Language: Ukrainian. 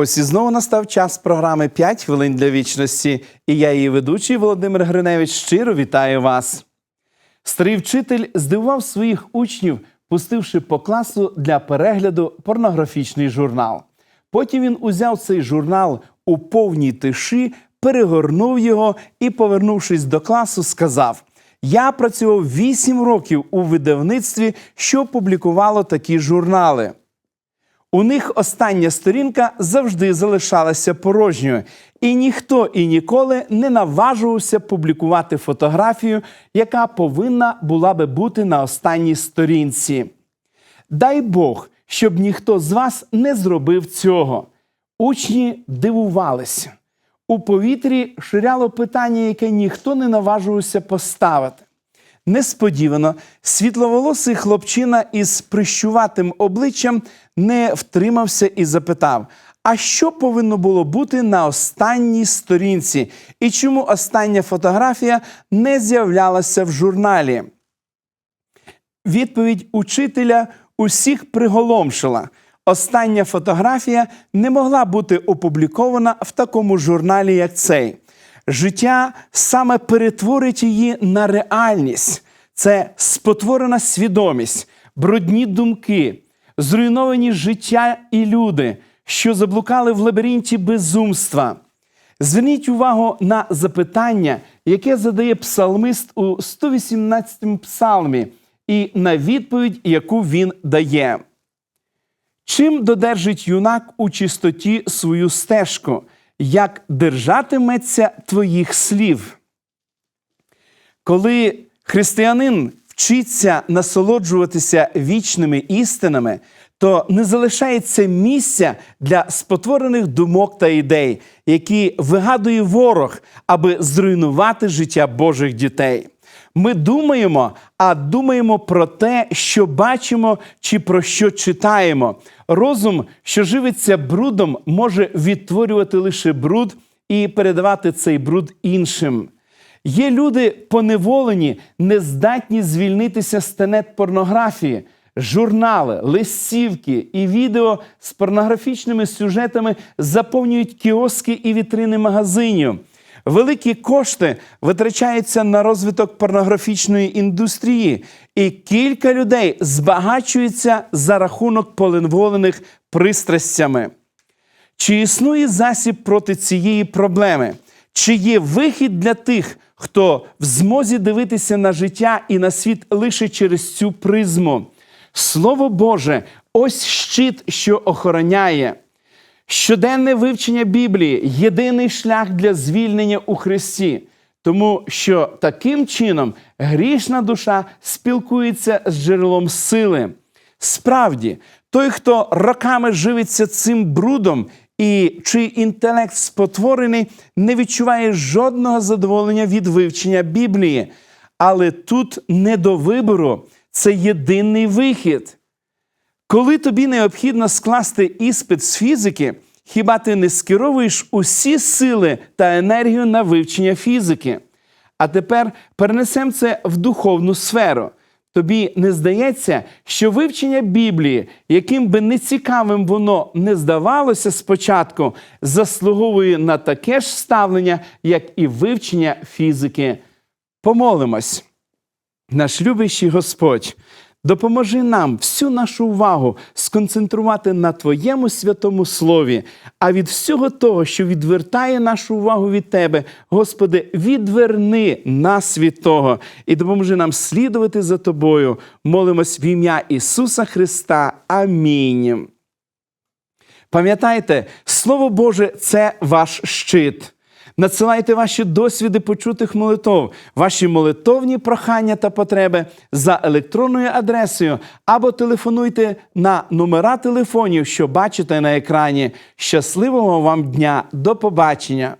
Ось і знову настав час програми «5 хвилин для вічності. І я, її ведучий Володимир Гриневич, щиро вітаю вас. Старий вчитель здивував своїх учнів, пустивши по класу для перегляду порнографічний журнал. Потім він узяв цей журнал у повній тиші, перегорнув його і, повернувшись до класу, сказав: Я працював 8 років у видавництві, що публікувало такі журнали. У них остання сторінка завжди залишалася порожньою, і ніхто і ніколи не наважувався публікувати фотографію, яка повинна була би бути на останній сторінці. Дай Бог, щоб ніхто з вас не зробив цього. Учні дивувалися. У повітрі ширяло питання, яке ніхто не наважувався поставити. Несподівано світловолосий хлопчина із прищуватим обличчям не втримався і запитав: а що повинно було бути на останній сторінці? І чому остання фотографія не з'являлася в журналі? Відповідь учителя усіх приголомшила. Остання фотографія не могла бути опублікована в такому журналі, як цей. Життя саме перетворить її на реальність. Це спотворена свідомість, брудні думки, зруйновані життя і люди, що заблукали в лабіринті безумства. Зверніть увагу на запитання, яке задає псалмист у 118-му псалмі, і на відповідь, яку він дає. Чим додержить юнак у чистоті свою стежку, як держатиметься твоїх слів? Коли християнин вчиться насолоджуватися вічними істинами, то не залишається місця для спотворених думок та ідей, які вигадує ворог, аби зруйнувати життя Божих дітей. Ми думаємо, а думаємо про те, що бачимо чи про що читаємо. Розум, що живиться брудом, може відтворювати лише бруд і передавати цей бруд іншим. Є люди поневолені, нездатні звільнитися з тенет порнографії. Журнали, листівки і відео з порнографічними сюжетами заповнюють кіоски і вітрини магазинів. Великі кошти витрачаються на розвиток порнографічної індустрії, і кілька людей збагачуються за рахунок поленволених пристрастями. Чи існує засіб проти цієї проблеми? Чи є вихід для тих, хто в змозі дивитися на життя і на світ лише через цю призму? Слово Боже, ось щит, що охороняє. Щоденне вивчення Біблії єдиний шлях для звільнення у Христі, тому що таким чином грішна душа спілкується з джерелом сили. Справді, той, хто роками живиться цим брудом і чий інтелект спотворений, не відчуває жодного задоволення від вивчення Біблії. Але тут не до вибору, це єдиний вихід. Коли тобі необхідно скласти іспит з фізики, хіба ти не скеровуєш усі сили та енергію на вивчення фізики? А тепер перенесемо це в духовну сферу. Тобі не здається, що вивчення Біблії, яким би нецікавим воно не здавалося спочатку, заслуговує на таке ж ставлення, як і вивчення фізики. Помолимось. Наш любящий Господь, допоможи нам всю нашу увагу сконцентрувати на Твоєму святому Слові, а від всього того, що відвертає нашу увагу від Тебе, Господи, відверни нас від того і допоможи нам слідувати за Тобою. Молимось в ім'я Ісуса Христа. Амінь. Пам'ятайте, Слово Боже це ваш щит. Надсилайте ваші досвіди почутих молитов, ваші молитовні прохання та потреби за електронною адресою або телефонуйте на номера телефонів, що бачите на екрані. Щасливого вам дня! До побачення!